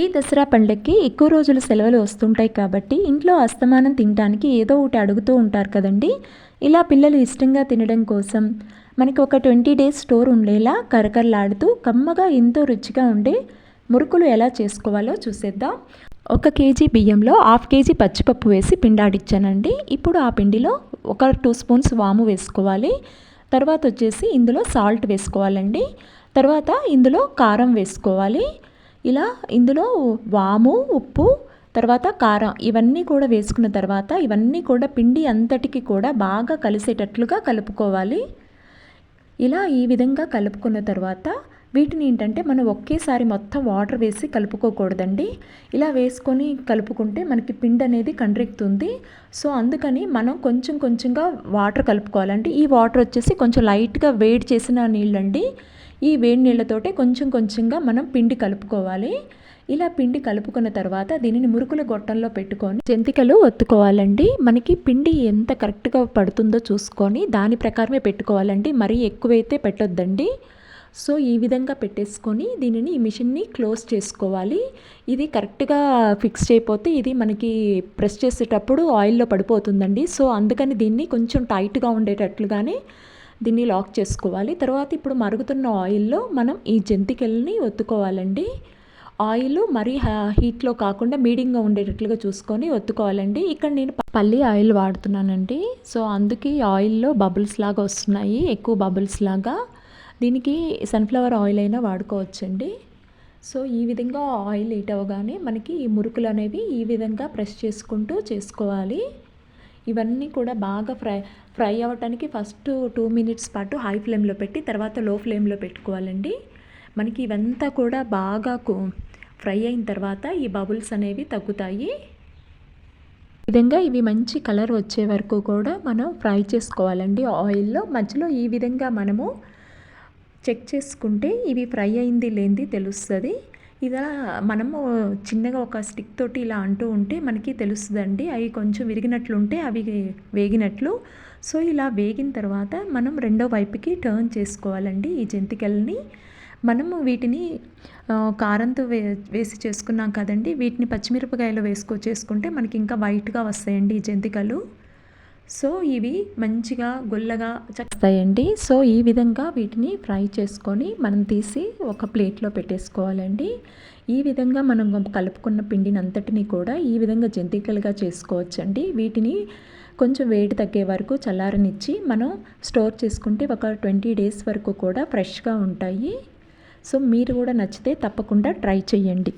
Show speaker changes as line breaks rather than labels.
ఈ దసరా పండక్కి ఎక్కువ రోజులు సెలవులు వస్తుంటాయి కాబట్టి ఇంట్లో అస్తమానం తినడానికి ఏదో ఒకటి అడుగుతూ ఉంటారు కదండి. ఇలా పిల్లలు ఇష్టంగా తినడం కోసం మనకి ఒక ట్వంటీ డేస్ స్టోర్ ఉండేలా కరకరలాడుతూ కమ్మగా ఎంతో రుచిగా ఉండే మురుకులు ఎలా చేసుకోవాలో చూసేద్దాం. ఒక కేజీ బియ్యంలో హాఫ్ కేజీ పచ్చిపప్పు వేసి పిండాడిచ్చానండి. ఇప్పుడు ఆ పిండిలో ఒక టూ స్పూన్స్ వాము వేసుకోవాలి. తర్వాత వచ్చేసి ఇందులో సాల్ట్ వేసుకోవాలండి. తర్వాత ఇందులో కారం వేసుకోవాలి. ఇలా ఇందులో వాము ఉప్పు తర్వాత కారం ఇవన్నీ కూడా వేసుకున్న తర్వాత ఇవన్నీ కూడా పిండి అంతటికి కూడా బాగా కలిసేటట్లుగా కలుపుకోవాలి. ఇలా ఈ విధంగా కలుపుకున్న తర్వాత వీటిని ఏంటంటే మనం ఒకేసారి మొత్తం వాటర్ వేసి కలుపుకోకూడదండి. ఇలా వేసుకొని కలుపుకుంటే మనకి పిండి అనేది కండ్రెక్తుంది. సో అందుకని మనం కొంచెం కొంచెంగా వాటర్ కలుపుకోవాలండి. ఈ వాటర్ వచ్చేసి కొంచెం లైట్గా వేడి చేసిన నీళ్ళండి. ఈ వేడి నీళ్ళతోటే కొంచెం కొంచెంగా మనం పిండి కలుపుకోవాలి. ఇలా పిండి కలుపుకున్న తర్వాత దీనిని మురుకుల గొట్టంలో పెట్టుకొని జంతికలు ఒత్తుకోవాలండి. మనకి పిండి ఎంత కరెక్ట్గా పడుతుందో చూసుకొని దాని ప్రకారమే పెట్టుకోవాలండి. మరీ ఎక్కువైతే పెట్టొద్దండి. సో ఈ విధంగా పెట్టేసుకొని దీనిని ఈ మిషన్ని క్లోజ్ చేసుకోవాలి. ఇది కరెక్ట్గా ఫిక్స్ చేయకపోతే ఇది మనకి ప్రెస్ చేసేటప్పుడు ఆయిల్లో పడిపోతుందండి. సో అందుకని దీన్ని కొంచెం టైట్గా ఉండేటట్లుగానే దీన్ని లాక్ చేసుకోవాలి. తర్వాత ఇప్పుడు మరుగుతున్న ఆయిల్లో మనం ఈ జంతికల్ని ఒత్తుకోవాలండి. ఆయిల్ మరీ హీట్లో కాకుండా మీడియంగా ఉండేటట్లుగా చూసుకొని ఒత్తుకోవాలండి. ఇక్కడ నేను పల్లి ఆయిల్ వాడుతున్నానండి. సో అందుకే ఆయిల్లో బబుల్స్ లాగా వస్తున్నాయి. ఎక్కువ బబుల్స్ లాగా. దీనికి సన్ఫ్లవర్ ఆయిల్ అయినా వాడుకోవచ్చండి. సో ఈ విధంగా ఆయిల్ హీట్ అవ్వగానే మనకి ఈ మురుకులు అనేవి ఈ విధంగా ప్రెస్ చేసుకుంటూ చేసుకోవాలి. ఇవన్నీ కూడా బాగా ఫ్రై ఫ్రై అవ్వటానికి ఫస్ట్ టూ మినిట్స్ పాటు హై ఫ్లేమ్లో పెట్టి తర్వాత లో ఫ్లేమ్లో పెట్టుకోవాలండి. మనకి ఇవంతా కూడా బాగా ఫ్రై అయిన తర్వాత ఈ బబుల్స్ అనేవి తగ్గుతాయి. విధంగా ఇవి మంచి కలర్ వచ్చే వరకు కూడా మనం ఫ్రై చేసుకోవాలండి ఆయిల్లో. మధ్యలో ఈ విధంగా మనము చెక్ చేసుకుంటే ఇవి ఫ్రై అయింది లేనిది తెలుస్తుంది. ఇలా మనము చిన్నగా ఒక స్టిక్ తోటి ఇలా అంటూ ఉంటే మనకి తెలుస్తుందండి. అవి కొంచెం విరిగినట్లు ఉంటే అవి వేగినట్లు. సో ఇలా వేగిన తర్వాత మనం రెండో వైపుకి టర్న్ చేసుకోవాలండి ఈ జంతికల్ని. మనము వీటిని కారంతో వే వేసి చేసుకున్నాం కదండి. వీటిని పచ్చిమిరపకాయలు వేసుకో చేసుకుంటే మనకి ఇంకా వైట్గా వస్తాయండి ఈ జంతికలు. సో ఇవి మంచిగా గొల్లగా చస్తాయండి సో ఈ విధంగా వీటిని ఫ్రై చేసుకొని మనం తీసి ఒక ప్లేట్లో పెట్టేసుకోవాలండి. ఈ విధంగా మనం కలుపుకున్న పిండిని అంతటిని కూడా ఈ విధంగా జంతికలుగా చేసుకోవచ్చండి. వీటిని కొంచెం వేడి తగ్గే వరకు చల్లారనిచ్చి మనం స్టోర్ చేసుకుంటే ఒక ట్వంటీ డేస్ వరకు కూడా ఫ్రెష్గా ఉంటాయి. సో మీరు కూడా నచ్చితే తప్పకుండా ట్రై చేయండి.